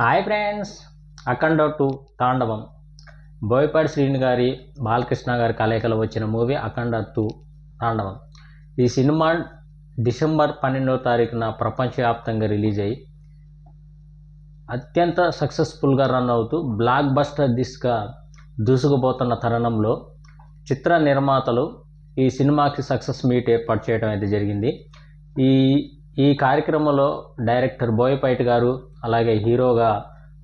Hi friends అఖండ two తాండవం బోయపాటి శ్రీని గారి బాలకృష్ణ గారి కలయికలో వచ్చిన మూవీ అఖండ టూ తాండవం ఈ సినిమా డిసెంబర్ పన్నెండవ తారీఖున ప్రపంచవ్యాప్తంగా రిలీజ్ అయ్యి అత్యంత సక్సెస్ఫుల్గా రన్ అవుతూ బ్లాక్ బస్టర్ దిస్గా దూసుకుపోతున్న తరుణంలో చిత్ర నిర్మాతలు ఈ సినిమాకి సక్సెస్ మీట్ ఏర్పాటు చేయడం అయితే జరిగింది. ఈ ఈ కార్యక్రమంలో డైరెక్టర్ బోయపైట్ గారు అలాగే హీరోగా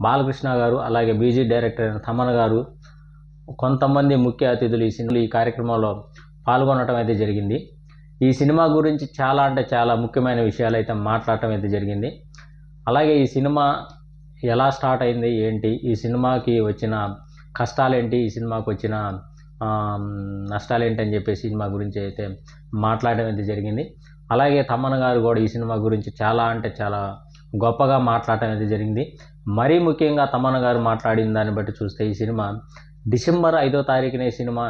బాలకృష్ణ గారు అలాగే బీజీ డైరెక్టర్ అయిన తమన్ గారు కొంతమంది ముఖ్య అతిథులు ఈ సినిమా ఈ కార్యక్రమంలో పాల్గొనడం అయితే జరిగింది. ఈ సినిమా గురించి చాలా అంటే చాలా ముఖ్యమైన విషయాలు అయితే మాట్లాడటం అయితే జరిగింది. అలాగే ఈ సినిమా ఎలా స్టార్ట్ అయింది ఏంటి ఈ సినిమాకి వచ్చిన కష్టాలేంటి ఈ సినిమాకి వచ్చిన నష్టాలేంటి అని చెప్పి సినిమా గురించి అయితే మాట్లాడడం అయితే జరిగింది. అలాగే తమ్మన్న గారు కూడా ఈ సినిమా గురించి చాలా అంటే చాలా గొప్పగా మాట్లాడటం అయితే జరిగింది. మరీ ముఖ్యంగా తమ్మన్న గారు మాట్లాడిన దాన్ని బట్టి చూస్తే ఈ సినిమా డిసెంబర్ ఐదో తారీఖున ఈ సినిమా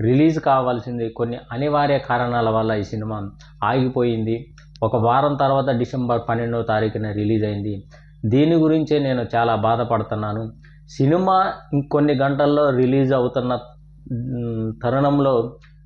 రిలీజ్ కావాల్సింది. కొన్ని అనివార్య కారణాల వల్ల ఈ సినిమా ఆగిపోయింది. ఒక వారం తర్వాత డిసెంబర్ పన్నెండో తారీఖున రిలీజ్ అయింది. దీని గురించే నేను చాలా బాధపడుతున్నాను. సినిమా ఇంకొన్ని గంటల్లో రిలీజ్ అవుతున్న తరుణంలో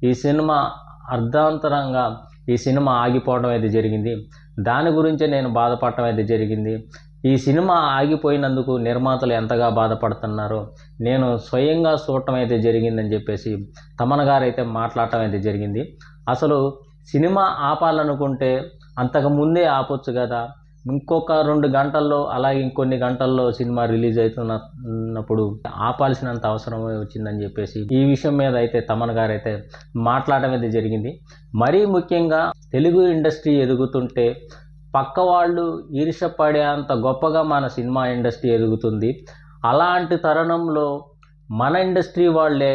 ఈ సినిమా అర్ధాంతరంగా ఈ సినిమా ఆగిపోవడం అయితే జరిగింది. దాని గురించే నేను బాధపడటం అయితే జరిగింది. ఈ సినిమా ఆగిపోయినందుకు నిర్మాతలు ఎంతగా బాధపడుతున్నారో? నేను స్వయంగా చూడటం అయితే జరిగిందని చెప్పేసి తమన్ గారు అయితే మాట్లాడటం అయితే జరిగింది. అసలు సినిమా ఆపాలనుకుంటే అంతకు ముందే ఆపొచ్చు కదా? ఇంకొక రెండు గంటల్లో అలాగే ఇంకొన్ని గంటల్లో సినిమా రిలీజ్ అవుతున్నప్పుడు ఆపాల్సినంత అవసరం వచ్చిందని చెప్పేసి ఈ విషయం మీద అయితే తమన్ గారు అయితే మాట్లాడడం అయితే జరిగింది. మరీ ముఖ్యంగా తెలుగు ఇండస్ట్రీ ఎదుగుతుంటే పక్క వాళ్ళు ఈర్షపడేంత గొప్పగా మన సినిమా ఇండస్ట్రీ ఎదుగుతుంది. అలాంటి తరుణంలో మన ఇండస్ట్రీ వాళ్ళే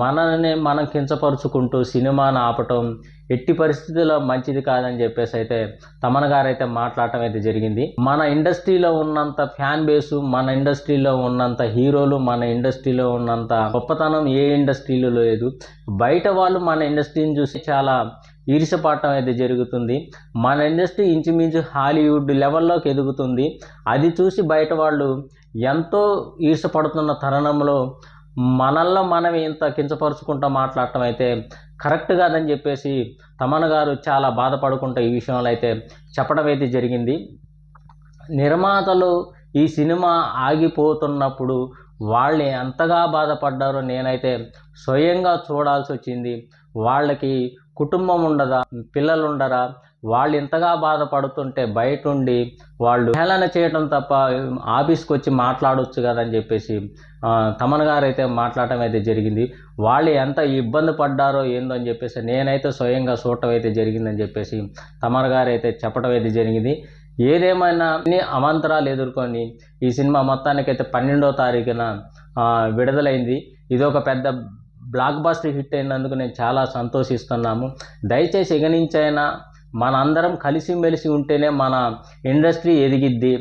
మనల్ని మనం కించపరుచుకుంటూ సినిమాను ఆపటం ఎట్టి పరిస్థితుల్లో మంచిది కాదని చెప్పేసి అయితే తమన్ గారు అయితే మాట్లాడటం అయితే జరిగింది. మన ఇండస్ట్రీలో ఉన్నంత ఫ్యాన్ బేసు మన ఇండస్ట్రీలో ఉన్నంత హీరోలు మన ఇండస్ట్రీలో ఉన్నంత గొప్పతనం ఏ ఇండస్ట్రీలో లేదు. బయట వాళ్ళు మన ఇండస్ట్రీని చూసి చాలా ఈర్షపడటం అయితే జరుగుతుంది. మన ఇండస్ట్రీ ఇంచుమించు హాలీవుడ్ లెవెల్లోకి ఎదుగుతుంది. అది చూసి బయట వాళ్ళు ఎంతో ఈర్షపడుతున్న తరుణంలో మనల్లో మనం ఇంత కించపరుచుకుంటూ మాట్లాడటం అయితే కరెక్ట్ కాదని చెప్పేసి తమన్ గారు చాలా బాధపడుకుంటూ ఈ విషయంలో అయితే చెప్పడం అయితే జరిగింది. నిర్మాతలు ఈ సినిమా ఆగిపోతున్నప్పుడు వాళ్ళు ఎంతగా బాధపడ్డారో నేనైతే స్వయంగా చూడాల్సి వచ్చింది. వాళ్ళకి కుటుంబం ఉండదా? పిల్లలు ఉండరా వాళ్ళు ఇంతగా బాధపడుతుంటే బయట ఉండి వాళ్ళు హేళన చేయడం తప్ప ఆఫీస్కి వచ్చి మాట్లాడవచ్చు కదా అని చెప్పేసి తమన్ గారు అయితే మాట్లాడటం అయితే జరిగింది. వాళ్ళు ఎంత ఇబ్బంది పడ్డారో ఏందో అని చెప్పేసి నేనైతే స్వయంగా చూడటం అయితే జరిగిందని చెప్పేసి తమన్ గారు అయితే చెప్పడం అయితే జరిగింది. ఏదేమైనా అన్ని అవాంతరాలు ఎదుర్కొని ఈ సినిమా మొత్తానికైతే పన్నెండో తారీఖున విడుదలైంది. ఇది ఒక పెద్ద బ్లాక్ బాస్టర్ హిట్ అయినందుకు నేను చాలా సంతోషిస్తున్నాము. దయచేసి ఎగనించైనా నుంచైనా మనందరం కలిసిమెలిసి ఉంటేనే మన ఇండస్ట్రీ ఎదిగిద్ది.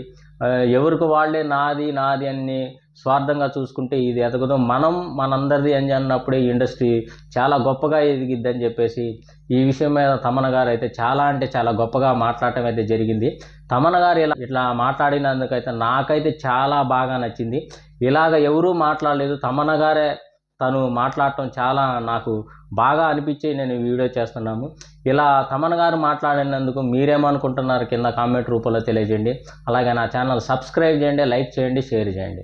ఎవరికి వాళ్ళే నాది నాది అని స్వార్థంగా చూసుకుంటే ఇది ఎదగదు. మనం మనందరిది అని అన్నప్పుడే ఈ ఇండస్ట్రీ చాలా గొప్పగా ఎదిగిద్ది అని చెప్పేసి ఈ విషయం మీద తమన్ గారు అయితే చాలా అంటే చాలా గొప్పగా మాట్లాడటం అయితే జరిగింది. తమన్ గారు ఇలా ఇట్లా మాట్లాడినందుకైతే నాకైతే చాలా బాగా నచ్చింది. ఇలాగ ఎవరూ మాట్లాడలేదు. తమన్ గారే తను మాట్లాడటం చాలా నాకు బాగా అనిపించి నేను వీడియో చేస్తున్నాము. ఇలా తమన్ గారు మాట్లాడినందుకు మీరేమనుకుంటున్నారు? కింద కామెంట్ రూపంలో తెలియజేయండి. అలాగే నా ఛానల్ సబ్స్క్రైబ్ చేయండి లైక్ చేయండి షేర్ చేయండి.